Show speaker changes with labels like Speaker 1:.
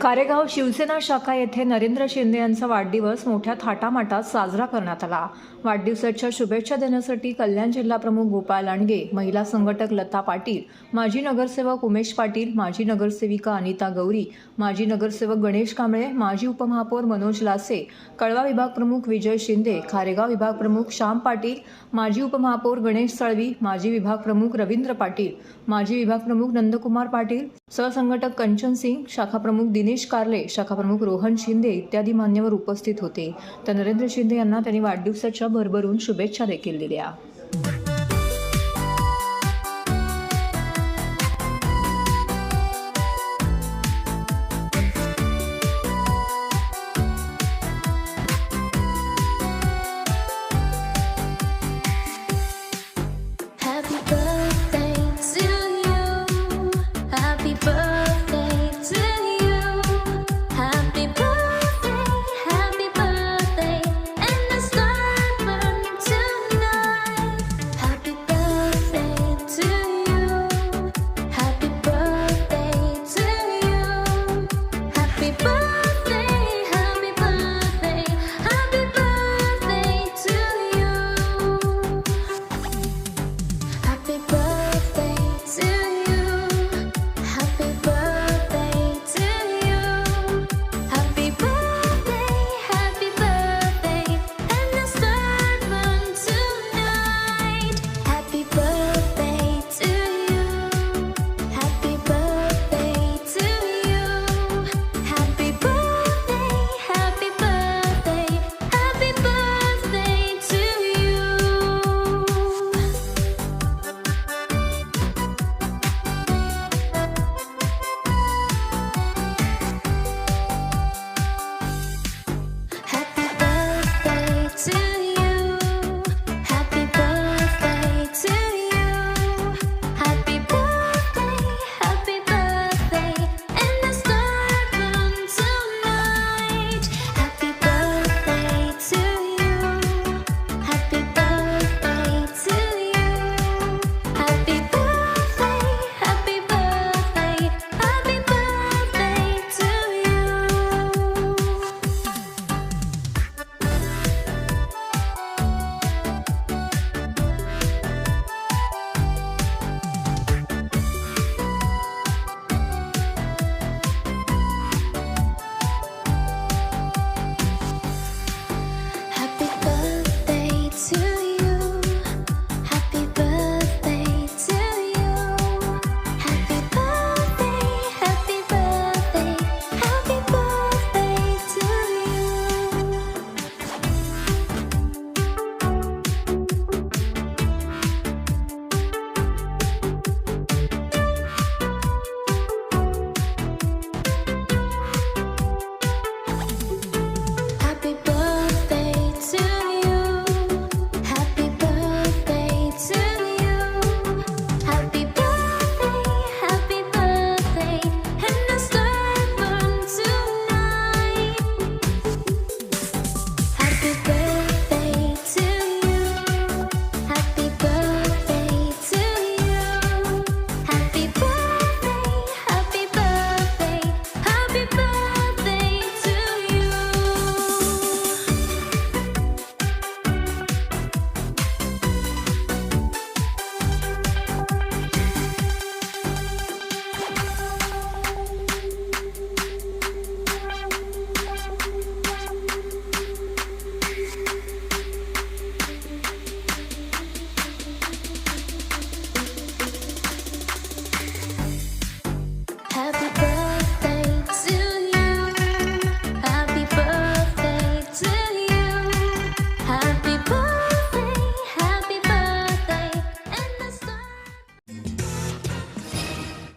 Speaker 1: कारेगाव शिवसेना शाखा येथे नरेंद्र शिंदे यांचा वाढदिवस मोठ्या थाटामाटात साजरा करण्यात आला. वाढदिवसाच्या शुभेच्छा देण्यासाठी कल्याण जिल्हा प्रमुख गोपाळ लांडगे महिला संघटक लता पाटील माजी नगरसेवक उमेश पाटील माजी नगरसेविका अनिता गौरी माजी नगरसेवक गणेश कांबळे माजी उपमहापौर मनोज लासे कळवा विभाग प्रमुख विजय शिंदे खारेगाव विभाग प्रमुख श्याम पाटील माजी उपमहापौर गणेश सळवी माजी विभाग प्रमुख रवींद्र पाटील माजी विभाग प्रमुख नंदकुमार पाटील सहसंघटक कंचन सिंग शाखा प्रमुख दिनेश दिनेश कार्ले शाखाप्रमुख रोहन शिंदे इत्यादी मान्यवर उपस्थित होते. तर नरेंद्र शिंदे यांना त्यांनी वाढदिवसाच्या भरभरून शुभेच्छा देखील दिल्या.